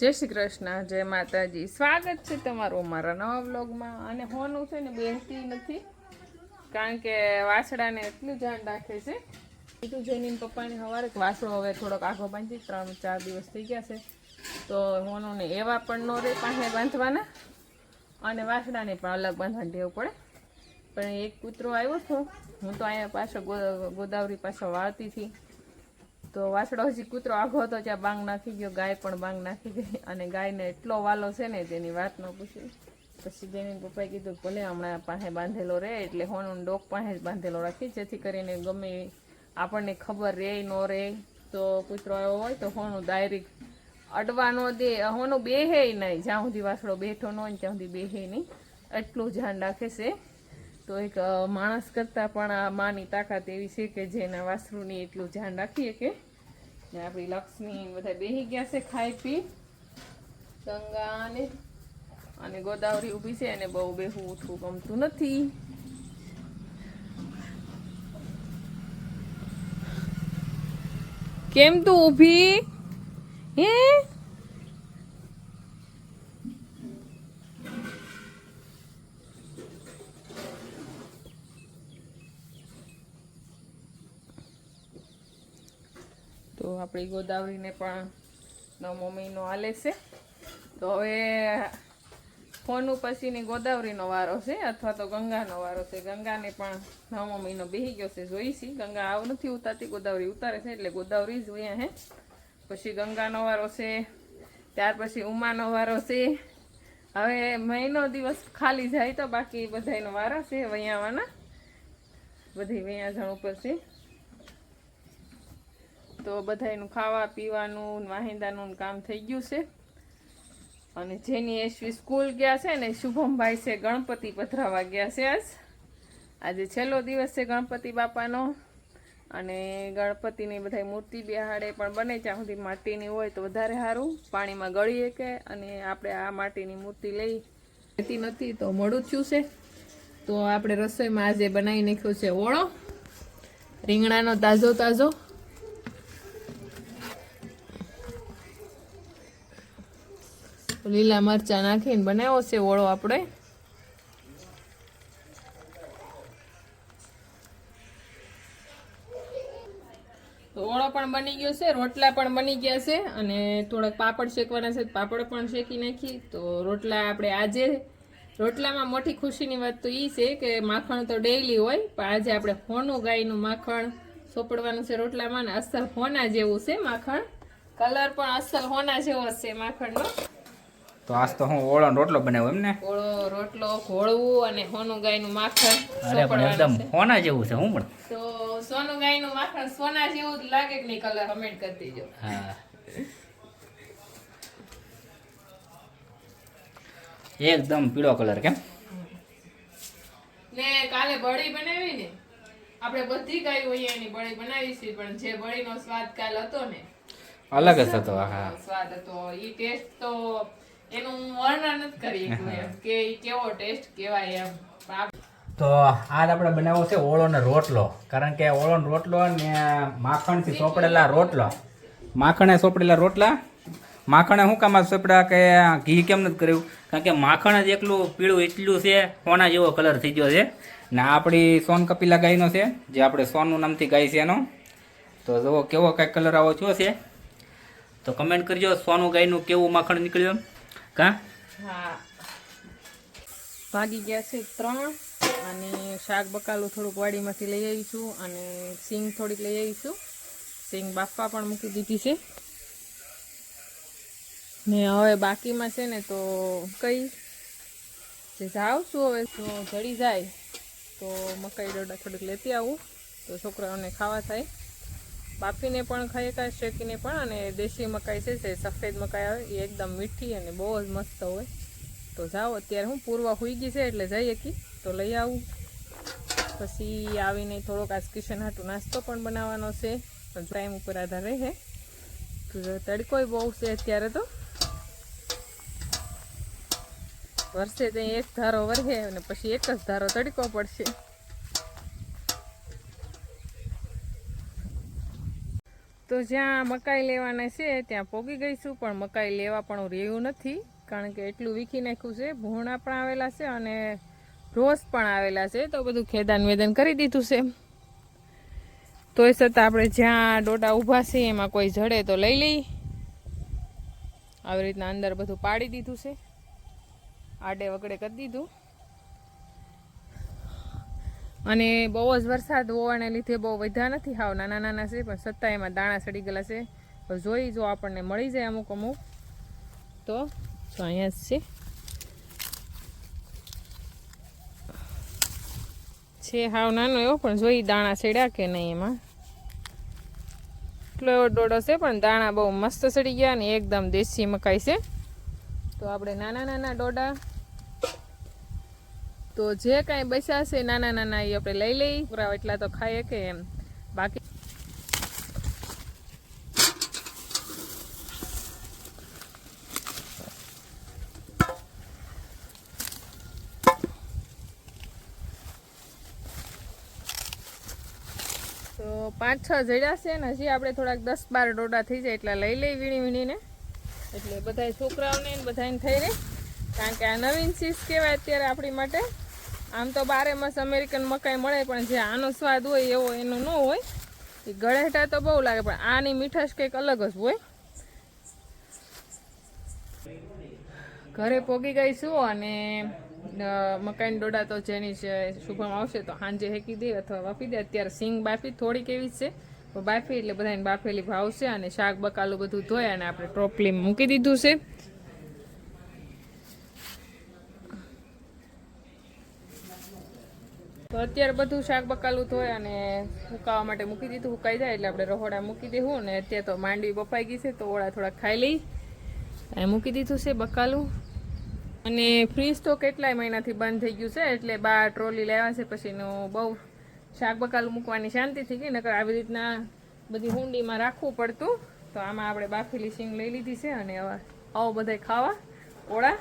જય શ્રી કૃષ્ણ, જય માતાજી. સ્વાગત છે તમારું મારા નવા વ્લોગમાં. અને હોનું છે ને બેસતી નથી, કારણ કે વાસડાને એટલું ધ્યાન રાખે છે. કીધું જેની પપ્પાને સવારે વાસડો હવે થોડોક આખો બાંધી, ત્રણ ચાર દિવસ થઈ ગયા છે. તો હોનુંને એવા પણ ન રહે પાસે બાંધવાના. અને વાસડાને પણ અલગ બાંધવાની ટેવ પડે. પણ એક કૂતરો આવ્યો હતો હું તો અહીંયા પાછો ગોદાવરી પાછો વાળતી હતી. તો વાસડો હજી કૂતરો આઘો હતો ત્યાં બાંગ નાખી ગયો, ગાય પણ બાંગ નાખી ગઈ. અને ગાયને એટલો વાલો છે ને તેની વાત ન પૂછી પછી જેની પપ્પાએ કીધું, ભલે હમણાં પાસે બાંધેલો રહે, એટલે હોનું ડોક પાસે જ બાંધેલો રાખી, જેથી કરીને ગમે આપણને ખબર રહે, ન રહે. તો કૂતરો આવ્યો હોય તો હોનું ડાયરેક્ટ ન દે. હોનું બેહે નહીં. જ્યાં સુધી વાસડો બેઠો ન હોય ત્યાં સુધી બેહે નહીં. એટલું ધ્યાન રાખે છે. તો એક માણસ કરતાં પણ આ માની તાકાત એવી છે કે જેના વાસરુની એટલું ધ્યાન રાખીએ કે આપણી લક્ષ્મી બધા બેહી ગયા છે ખાઈ પી. ગંગા અને ગોદાવરી ઊભી છે અને બહુ બેહું ઉઠવું ગમતું નથી. કેમ તું ઊભી? હે? તો આપણી ગોદાવરીને પણ નવમો મહિનો હાલે છે. તો હવે ફોનું પછીની ગોદાવરીનો વારો છે અથવા તો ગંગાનો વારો છે. ગંગાને પણ નવમો મહિનો બેસી ગયો છે જોઈશી ગંગા આવ નથી ઉતારતી, ગોદાવરી ઉતારે છે એટલે ગોદાવરી જ અહીંયા હે. પછી ગંગાનો વારો છે, ત્યાર પછી ઉમાનો વારો છે. હવે મહિનો દિવસ ખાલી જાય તો બાકી બધાયનો વારો છે, વૈયાવાના. બધી વૈયા જણ ઉપર છે. તો બધાયનું ખાવા પીવાનું વાહિંદાનું કામ થઈ ગયું છે. અને જેની એશવી સ્કૂલ ગયા છે ને શુભમભાઈ છે, ગણપતિ પધરાવા ગયા છે આજ. આજે છેલ્લો દિવસ છે ગણપતિ બાપાનો. અને ગણપતિની બધા મૂર્તિ બિહાડે, પણ બને ત્યાં સુધી માટીની હોય તો વધારે સારું. પાણીમાં ગળીએ કે અને આપણે આ માટીની મૂર્તિ લઈ. લેતી નથી તો મોડું થયું છે. તો આપણે રસોઈમાં આજે બનાવી નાખ્યો છે ઓળો. રીંગણાનો તાજો તાજો. લીલા મરચા નાખીને બનાવ્યો છે ઓળો આપણે. તો ઓળો પણ બની ગયો છે, રોટલા પણ બની ગયા છે અને થોડાક પાપડ શેકવાના છે, પાપડ પણ શેકી નાખી. તો રોટલા આપણે આજે, રોટલામાં મોટી ખુશીની વાત તો એ છે કે માખણ તો ડેઈલી હોય, પણ આજે આપણે હોનું ગાયનું માખણ સોપડવાનું છે રોટલામાં ને અસલ હોના જેવું છે માખણ. કલર પણ અસલ હોના જેવો છે માખણનો. તો આજ તો હું ઓળો રોટલો બનાવ્યો એમ ને? ઓળો રોટલો ઘોળવું અને હોનું ગાયનું માખણ અરે પણ એકદમ સોના જેવું છે હું પણ. તો સોનું ગાયનું માખણ સોના જેવું જ લાગે કે નહીં કલર કમેન્ટ કરી દેજો. હા. એકદમ પીળો કલર કેમ? ને કાલે બળી બનાવી ને? આપણે બધી ગાયો હોય એની બળી બનાવી છે પણ જે બળીનો સ્વાદ કાલ હતો ને અલગ જ હતો હા. સ્વાદ હતો. ઈ ટેસ્ટ તો એનું વર્ણન જ કરી કે કેવો ટેસ્ટ કેવાય એમ. તો આજ આપણે બનાવો છે ઓળો ને રોટલો. કારણ કે ઓળો ને રોટલો ને માખણથી સોપડેલા રોટલો. માખણે સોપડેલા રોટલા. માખણે શું કામ આ સોપડ્યા કે ઘી કેમ નથી કર્યું? કારણ કે માખણ જ એકલું પીળું એટલું છે, સોના જેવો કલર થઈ ગયો છે. ને આપણી સોન કપિલા ગાયનો છે, જે આપણે સોનનું નામથી ગાય છે એનો. તો જુઓ કેવો કાંઈક કલર આવો થયો છે. તો કમેન્ટ કરજો સોનું ગાયનું કેવું માખણ નીકળ્યું કાં? હા. ભાગી ગયા છે ત્રણ અને શાક બકાલું થોડુંક વાડીમાંથી લઈ આવીશું અને સિંગ થોડીક લઈ આવીશું. સિંગ બાફવા પણ મૂકી દીધી છે. ને હવે બાકીમાં છે ને તો કઈ? જે જાવશું હવે, જો જડી જાય તો મકાઈ ડોડા થોડીક લેતી આવું. તો છોકરાઓને ખાવા થાય. બાફીને પણ ખાઈ શકાય શેકીને પણ, અને દેશી મકાઈ છે, જે સફેદ મકાઈ આવે, એ એકદમ મીઠી અને બહુ જ મસ્ત હોય. તો જાઓ, અત્યારે હું પૂર્વા હોઈ ગઈ છે, એટલે જઈએ કી. તો લઈ આવું. પછી આવીને થોડોક આજ કિશન હાટું નાસ્તો પણ બનાવવાનો છે. ટાઈમ ઉપર આધાર રહે. તડકોય બહુ છે અત્યારે તો. વરસે ત્યાં એક ધારો વરસે, અને પછી એક જ ધારો તડકો પડશે. તો જ્યાં મકાઈ લેવાના છે, ત્યાં પોગી ગઈશું, પણ મકાઈ લેવા પણ રહ્યું નથી, કારણ કે એટલું વીખી નાખ્યું છે. ભૂણા પણ આવેલા છે અને રોસ પણ આવેલા છે. તો બધું ખેદાન વેદન કરી દીધું છે. તોય છતાં આપણે જ્યાં ડોડા ઊભા છે, એમાં કોઈ જડે તો લઈ લઈ. આવી રીતના અંદર બધું પાડી દીધું છે. આડે વગડે કરી દીધું. અને બહુ જ વરસાદ હોવાને લીધે બહુ વધ્યા નથી. હાવ નાના નાના છે, પણ છતાં એમાં દાણા સડી ગયેલા છે. જોઈ, જો આપણને મળી જાય અમુક અમુક. તો જો અહીંયા જ છે હાવ નાનો એવો, પણ જોઈ દાણા સડ્યા કે નહીં એમાં. એટલો એવો ડોડો છે, પણ દાણા બહુ મસ્ત સડી ગયા ને એકદમ દેશી મકાઈ છે. તો આપણે નાના નાના ડોડા તો જે કાંઈ બચ્યા છે નાના નાના એ આપણે લઈ લઈ. પૂરા એટલા તો ખાઈએ કે એમ. બાકી તો પાંચ છ જડ્યા છે ને, હજી આપણે થોડાક દસ બાર ડોડા થઈ જાય એટલા લઈ લઈ વીણી વીણીને. એટલે બધા છોકરાઓને બધાને થઈ રહે કારણ કે આ નવીન ચીજ કહેવાય અત્યારે આપણી માટે. આમ તો બારે માસ અમેરિકન મકાઈ મળે, પણ જે આનો સ્વાદ હોય એવો એનો ન હોય. એ ગળેટા તો બહુ લાગે, પણ આની મીઠાશ કંઈક અલગ જ હોય. ઘરે પોગી ગઈ છું અને મકાઈના ડોડા તો જેની છે, શુભમ આવશે તો સાંજે હેકી દે અથવા બાફી દે. અત્યારે સિંગ બાફી, થોડીક એવી છે. બાફી એટલે બધાને બાફેલી ભાવશે અને શાક, બકાલું બધું ધોયા અને આપણે ટોપલી મૂકી દીધું છે. તો અત્યારે બધું શાક બકાલું ધોય અને સુકાવા માટે મૂકી દીધું સુકાઈ જાય એટલે આપણે રહોડા મૂકી દેવું ને અત્યારે તો માંડવી બફાઈ ગઈ છે તો ઓળા થોડા ખાઈ લઈ. અને મૂકી દીધું છે બકાલું. અને ફ્રીજ તો કેટલાય મહિનાથી બંધ થઈ ગયું છે, એટલે બાર ટ્રોલી લાવ્યા છે, પછીનું બહુ શાક બકાલું મૂકવાની શાંતિ થઈ ગઈ, નકર આવી રીતના બધી હુંડીમાં રાખવું પડતું. તો આમાં આપણે બાફેલી સિંગ લઈ લીધી છે અને હવે આવો બધાય ખાવા, ઓળા.